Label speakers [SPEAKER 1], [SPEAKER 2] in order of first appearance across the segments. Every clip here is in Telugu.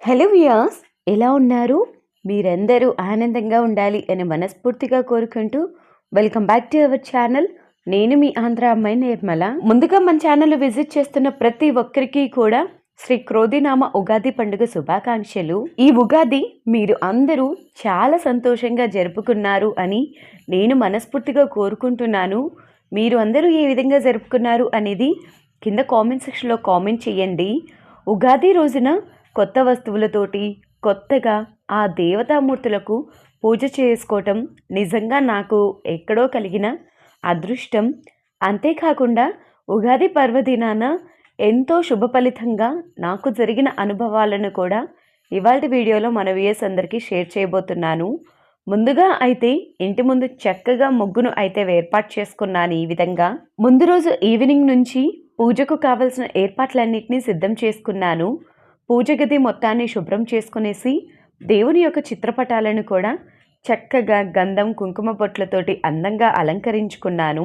[SPEAKER 1] హలో వియాస్ ఎలా ఉన్నారు? మీరందరూ ఆనందంగా ఉండాలి అని మనస్ఫూర్తిగా కోరుకుంటూ welcome back to our channel. నేను మీ ఆంధ్ర అమ్మాయి నిర్మల. ముందుగా మన ఛానల్ విజిట్ చేస్తున్న ప్రతి ఒక్కరికి కూడా శ్రీ క్రోధినామ ఉగాది పండుగ శుభాకాంక్షలు. ఈ ఉగాది మీరు అందరూ చాలా సంతోషంగా జరుపుకున్నారు అని నేను మనస్ఫూర్తిగా కోరుకుంటున్నాను. మీరు అందరూ ఏ విధంగా జరుపుకున్నారు అనేది కింద కామెంట్ సెక్షన్లో కామెంట్ చేయండి. ఉగాది రోజున కొత్త వస్తువులతోటి కొత్తగా ఆ దేవతామూర్తులకు పూజ చేసుకోవటం నిజంగా నాకు ఎక్కడో కలిగిన అదృష్టం. అంతేకాకుండా ఉగాది పర్వదినాన ఎంతో శుభ ఫలితంగా నాకు జరిగిన అనుభవాలను కూడా ఇవాళ వీడియోలో మన అందరికీ షేర్ చేయబోతున్నాను. ముందుగా అయితే ఇంటి ముందు చక్కగా ముగ్గును అయితే ఏర్పాటు చేసుకున్నాను ఈ విధంగా. ముందు రోజు ఈవినింగ్ నుంచి పూజకు కావలసిన ఏర్పాట్లన్నింటినీ సిద్ధం చేసుకున్నాను. పూజ గది మొత్తాన్ని శుభ్రం చేసుకునేసి దేవుని యొక్క చిత్రపటాలను కూడా చక్కగా గంధం కుంకుమ బొట్లతోటి అందంగా అలంకరించుకున్నాను.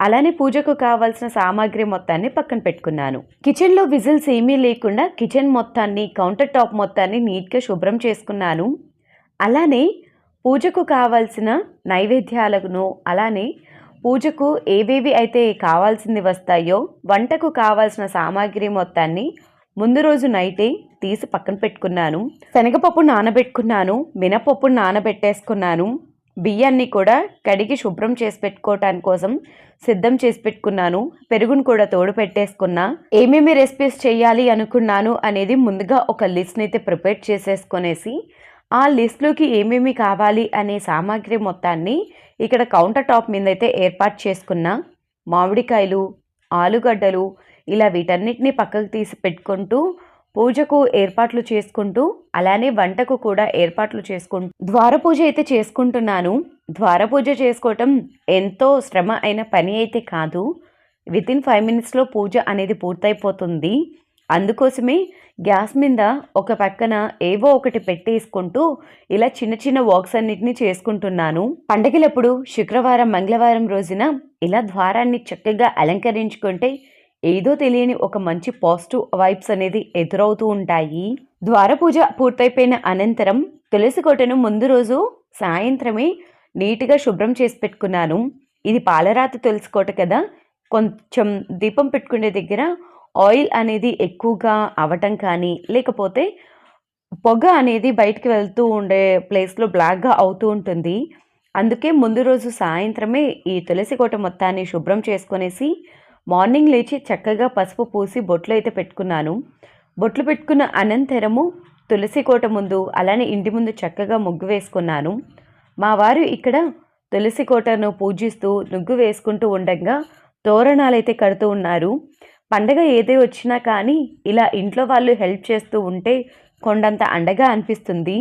[SPEAKER 1] అలానే పూజకు కావాల్సిన సామాగ్రి మొత్తాన్ని పక్కన పెట్టుకున్నాను. కిచెన్లో విజిల్స్ ఏమీ లేకుండా కిచెన్ మొత్తాన్ని కౌంటర్ టాప్ మొత్తాన్ని నీట్గా శుభ్రం చేసుకున్నాను. అలానే పూజకు కావాల్సిన నైవేద్యాలను అలానే పూజకు ఏవేవి అయితే కావాల్సింది వస్తాయో వంటకు కావాల్సిన సామాగ్రి మొత్తాన్ని ముందు రోజు నైటే తీసి పక్కన పెట్టుకున్నాను. శనగపప్పు నానబెట్టుకున్నాను. మినపప్పు నానబెట్టేసుకున్నాను. బియ్యాన్ని కూడా కడిగి శుభ్రం చేసి పెట్టుకోవటానికి కోసం సిద్ధం చేసి పెట్టుకున్నాను. పెరుగును కూడా తోడు పెట్టేసుకున్నా. ఏమేమి రెసిపీస్ చేయాలి అనుకున్నాను అనేది ముందుగా ఒక లిస్ట్ని అయితే ప్రిపేర్ చేసేసుకొనేసి ఆ లిస్ట్లోకి ఏమేమి కావాలి అనే సామాగ్రి మొత్తాన్ని ఇక్కడ కౌంటర్ టాప్ మీద అయితే ఏర్పాటు చేసుకున్నా. మామిడికాయలు ఆలుగడ్డలు ఇలా వీటన్నిటిని పక్కకు తీసి పెట్టుకుంటూ పూజకు ఏర్పాట్లు చేసుకుంటూ అలానే వంటకు కూడా ఏర్పాట్లు చేసుకుంటూ. ద్వార పూజ అయితే చేసుకుంటున్నాను. ద్వార పూజ చేసుకోవటం ఎంతో శ్రమ అయిన పని అయితే కాదు. విత్ ఇన్ ఫైవ్ మినిట్స్లో పూజ అనేది పూర్తయిపోతుంది. అందుకోసమే గ్యాస్ మీద ఒక పక్కన ఏవో ఒకటి పెట్టేసుకుంటూ ఇలా చిన్న చిన్న వాక్స్ అన్నిటిని చేసుకుంటున్నాను. పండగలప్పుడు శుక్రవారం మంగళవారం రోజున ఇలా ద్వారాన్ని చక్కగా అలంకరించుకుంటే ఏదో తెలియని ఒక మంచి పాజిటివ్ వైబ్స్ అనేది ఎదురవుతూ ఉంటాయి. ద్వార పూజ పూర్తయిపోయిన అనంతరం తులసి కోటను ముందు రోజు సాయంత్రమే నీట్గా శుభ్రం చేసి పెట్టుకున్నాను. ఇది పాలరాతి తులసి కోట కదా! కొంచెం దీపం పెట్టుకునే దగ్గర ఆయిల్ అనేది ఎక్కువగా అవటం కానీ లేకపోతే పొగ అనేది బయటికి వెళ్తూ ఉండే ప్లేస్లో బ్లాక్గా అవుతూ ఉంటుంది. అందుకే ముందు రోజు సాయంత్రమే ఈ తులసి కోట మొత్తాన్ని శుభ్రం చేసుకొనేసి మార్నింగ్ లేచి చక్కగా పసుపు పూసి బొట్లు అయితే పెట్టుకున్నాను. బొట్లు పెట్టుకున్న అనంతరము తులసి కోట ముందు అలానే ఇంటి ముందు చక్కగా ముగ్గు వేసుకున్నాను. మా వారు ఇక్కడ తులసి కోటను పూజిస్తూ ముగ్గు వేసుకుంటూ ఉండగా తోరణాలైతే కడుతూ ఉన్నారు. పండగ ఏదే వచ్చినా కానీ ఇలా ఇంట్లో వాళ్ళు హెల్ప్ చేస్తూ ఉంటే కొండంత అండగా అనిపిస్తుంది.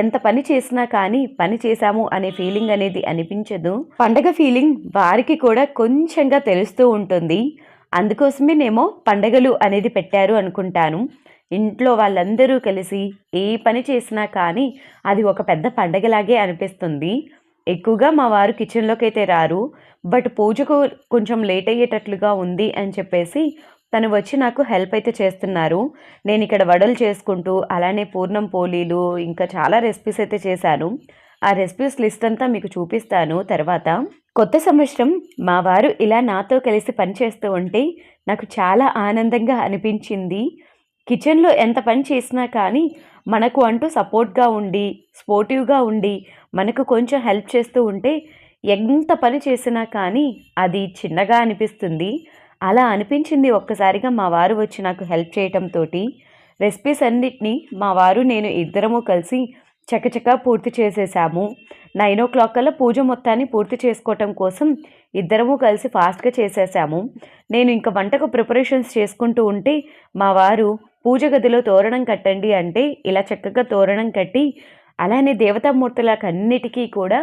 [SPEAKER 1] ఎంత పని చేసినా కానీ పని చేశాము అనే ఫీలింగ్ అనేది అనిపించదు. పండగ ఫీలింగ్ వారికి కూడా కొంచెంగా తెలుస్తూ ఉంటుంది. అందుకోసమేనేమో పండగలు అనేది పెట్టారు అనుకుంటాను. ఇంట్లో వాళ్ళందరూ కలిసి ఏ పని చేసినా కానీ అది ఒక పెద్ద పండగలాగే అనిపిస్తుంది. ఎక్కువగా మా వారు కిచెన్లోకి అయితే రారు. బట్ పూజకు కొంచెం లేట్ అయ్యేటట్లుగా ఉంది అని చెప్పేసి తను వచ్చి నాకు హెల్ప్ అయితే చేస్తున్నారు. నేను ఇక్కడ వడలు చేసుకుంటూ అలానే పూర్ణం పోలీలు ఇంకా చాలా రెసిపీస్ అయితే చేశాను. ఆ రెసిపీస్ లిస్ట్ అంతా మీకు చూపిస్తాను తర్వాత. కొత్త సంవత్సరం మా వారు ఇలా నాతో కలిసి పనిచేస్తూ ఉంటే నాకు చాలా ఆనందంగా అనిపించింది. కిచెన్లో ఎంత పని చేసినా కానీ మనకు అంటూ సపోర్ట్గా ఉండి స్పోర్టివ్గా ఉండి మనకు కొంచెం హెల్ప్ చేస్తూ ఉంటే ఎంత పని చేసినా కానీ అది చిన్నగా అనిపిస్తుంది. అలా అనిపించింది ఒక్కసారిగా మా వారు వచ్చి నాకు హెల్ప్ చేయటంతో రెసిపీస్ అన్నిటినీ మా వారు నేను ఇద్దరము కలిసి చకచకా పూర్తి చేసేసాము. నైన్ ఓ క్లాక్ కల్లా పూజ మొత్తాన్ని పూర్తి చేసుకోవటం కోసం ఇద్దరము కలిసి ఫాస్ట్గా చేసేసాము. నేను ఇంకా వంటకు ప్రిపరేషన్స్ చేసుకుంటూ ఉంటే మా వారు పూజ గదిలో తోరణం కట్టండి అంటే ఇలా చక్కగా తోరణం కట్టి అలానే దేవతామూర్తులకు అన్నిటికీ కూడా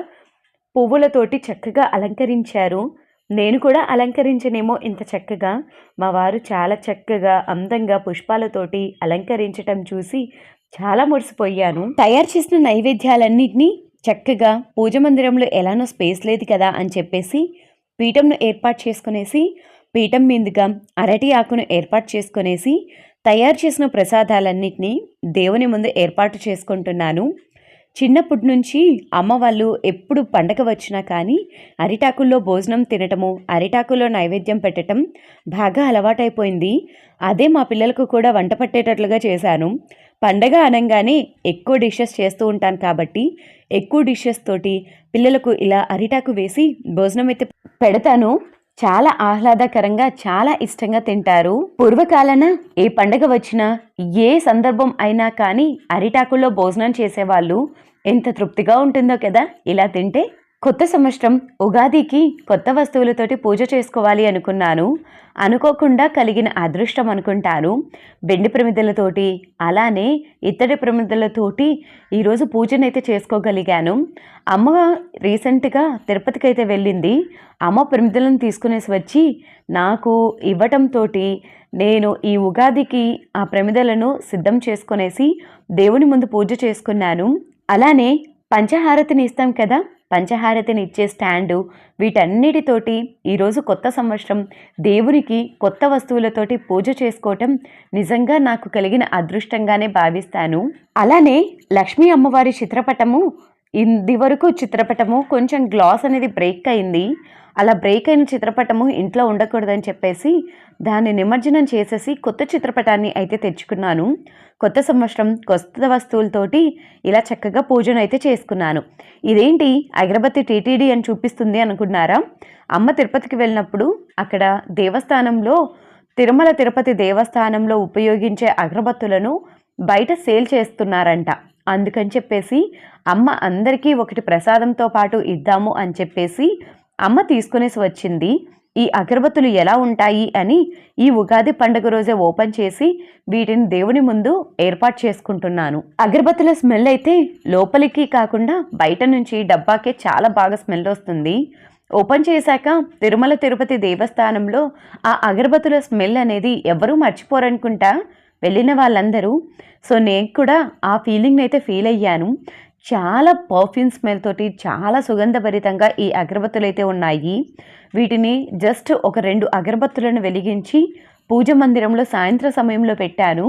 [SPEAKER 1] పువ్వులతోటి చక్కగా అలంకరించారు. నేను కూడా అలంకరించనేమో ఇంత చక్కగా. మా వారు చాలా చక్కగా అందంగా పుష్పాలతోటి అలంకరించటం చూసి చాలా మురిసిపోయాను. తయారు చేసిన నైవేద్యాలన్నింటినీ చక్కగా పూజ మందిరంలో ఎలానో స్పేస్ లేదు కదా అని చెప్పేసి పీఠంను ఏర్పాటు చేసుకునేసి పీఠం మీదుగా అరటి ఆకును ఏర్పాటు చేసుకునేసి తయారు చేసిన ప్రసాదాలన్నింటినీ దేవుని ముందు ఏర్పాటు చేసుకుంటున్నాను. చిన్నప్పటి నుంచి అమ్మ వాళ్ళు ఎప్పుడు పండగ వచ్చినా కానీ అరిటాకుల్లో భోజనం తినటము అరిటాకుల్లో నైవేద్యం పెట్టటం బాగా అలవాటైపోయింది. అదే మా పిల్లలకు కూడా వంట పట్టేటట్లుగా చేశాను. పండగ అనగానే ఎక్కువ డిషెస్ చేస్తూ ఉంటాను కాబట్టి ఎక్కువ డిషెస్ తోటి పిల్లలకు ఇలా అరిటాకు వేసి భోజనం అయితే పెడతాను. చాలా ఆహ్లాదకరంగా చాలా ఇష్టంగా తింటారు. పూర్వకాలన ఏ పండగ వచ్చినా ఏ సందర్భం అయినా కానీ అరిటాకుల్లో భోజనం చేసేవాళ్ళు. ఎంత తృప్తిగా ఉంటుందో కదా ఇలా తింటే. కొత్త సంవత్సరం ఉగాదికి కొత్త వస్తువులతోటి పూజ చేసుకోవాలి అనుకున్నాను. అనుకోకుండా కలిగిన అదృష్టం అనుకుంటాను. బెండి ప్రమిదలతోటి అలానే ఇత్తడి ప్రమిదలతోటి ఈరోజు పూజనైతే చేసుకోగలిగాను. అమ్మ రీసెంట్గా తిరుపతికి అయితే వెళ్ళింది. అమ్మ ప్రమిదలను తీసుకునేసి వచ్చి నాకు ఇవ్వటంతో నేను ఈ ఉగాదికి ఆ ప్రమిదలను సిద్ధం చేసుకునేసి దేవుని ముందు పూజ చేసుకున్నాను. అలానే పంచహారతిని ఇస్తాం కదా? పంచహారతిని ఇచ్చే స్టాండు వీటన్నిటితోటి ఈరోజు కొత్త సంవత్సరం. దేవునికి కొత్త వస్తువులతోటి పూజ చేసుకోవటం నిజంగా నాకు కలిగిన అదృష్టంగానే భావిస్తాను. అలానే లక్ష్మీ అమ్మవారి చిత్రపటము ఇది వరకు చిత్రపటము కొంచెం గ్లాస్ అనేది బ్రేక్ అయింది. అలా బ్రేక్ అయిన చిత్రపటము ఇంట్లో ఉండకూడదని చెప్పేసి దాన్ని నిమజ్జనం చేసేసి కొత్త చిత్రపటాన్ని అయితే తెచ్చుకున్నాను. కొత్త సంవత్సరం కొత్త వస్తువులతోటి ఇలా చక్కగా పూజను అయితే చేసుకున్నాను. ఇదేంటి? అగరబత్తి టీటీడీ అని చూపిస్తుంది అనుకున్నారా? అమ్మ తిరుపతికి వెళ్ళినప్పుడు అక్కడ దేవస్థానంలో తిరుమల తిరుపతి దేవస్థానంలో ఉపయోగించే అగరబత్తులను బయట సేల్ చేస్తున్నారంట. అందుకని చెప్పేసి అమ్మ అందరికీ ఒకటి ప్రసాదంతో పాటు ఇద్దాము అని చెప్పేసి అమ్మ తీసుకునేసి వచ్చింది. ఈ అగరబత్తులు ఎలా ఉంటాయి? అని ఈ ఉగాది పండుగ రోజే ఓపెన్ చేసి వీటిని దేవుని ముందు ఏర్పాటు చేసుకుంటున్నాను. అగరబత్తుల స్మెల్ అయితే లోపలికి కాకుండా బయట నుంచి డబ్బాకే చాలా బాగా స్మెల్ వస్తుంది. ఓపెన్ చేశాక తిరుమల తిరుపతి దేవస్థానంలో ఆ అగరబత్తుల స్మెల్ అనేది ఎవరూ మర్చిపోరనుకుంటా? వెళ్ళిన వాళ్ళందరూ సో నేను కూడా ఆ ఫీలింగ్ని అయితే ఫీల్ అయ్యాను. చాలా పర్ఫ్యూమ్ స్మెల్ తోటి చాలా సుగంధభరితంగా ఈ అగరబత్తులు అయితే ఉన్నాయి. వీటిని జస్ట్ ఒక రెండు అగరబత్తులను వెలిగించి పూజ మందిరంలో సాయంత్రం సమయంలో పెట్టాను.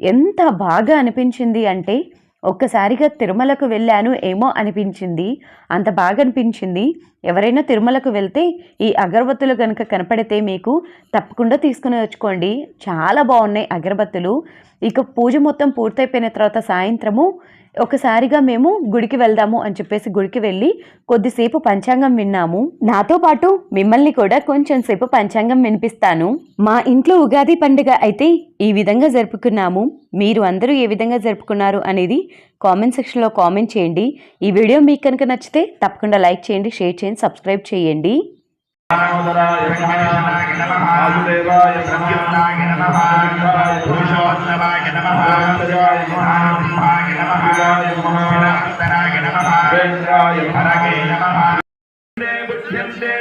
[SPEAKER 1] ఎంత బాగా అనిపించింది అంటే ఒక్కసారిగా తిరుమలకు వెళ్ళాను ఏమో అనిపించింది. అంత బాగా అనిపించింది ఎవరైనా తిరుమలకు వెళ్తే ఈ అగరబత్తులు కనుక కనపడితే మీకు తప్పకుండా తీసుకుని వచ్చుకోండి. చాలా బాగున్నాయి అగరబత్తులు. ఇక పూజ మొత్తం పూర్తయిపోయిన తర్వాత సాయంత్రము ఒకసారిగా మేము గుడికి వెళ్దాము అని చెప్పేసి గుడికి వెళ్ళి కొద్దిసేపు పంచాంగం విన్నాము. నాతో పాటు మిమ్మల్ని కూడా కొంచెం సేపు పంచాంగం వినిపిస్తాను. మా ఇంట్లో ఉగాది పండుగ అయితే ఈ విధంగా జరుపుకున్నాము. మీరు అందరూ ఏ విధంగా జరుపుకున్నారు అనేది కామెంట్ సెక్షన్లో కామెంట్ చేయండి. ఈ వీడియో మీకు కనుక నచ్చితే తప్పకుండా లైక్ చేయండి షేర్ చేయండి సబ్స్క్రైబ్ చేయండి.
[SPEAKER 2] నమః. వాసుదేవాయ నమః. పురుషోత్తమాయ నమః రామచంద్రాయ నమః శివాయ నమః వినాశనాయ నమః వేంద్రాయ హరగే నమః బుద్ధ్యంతే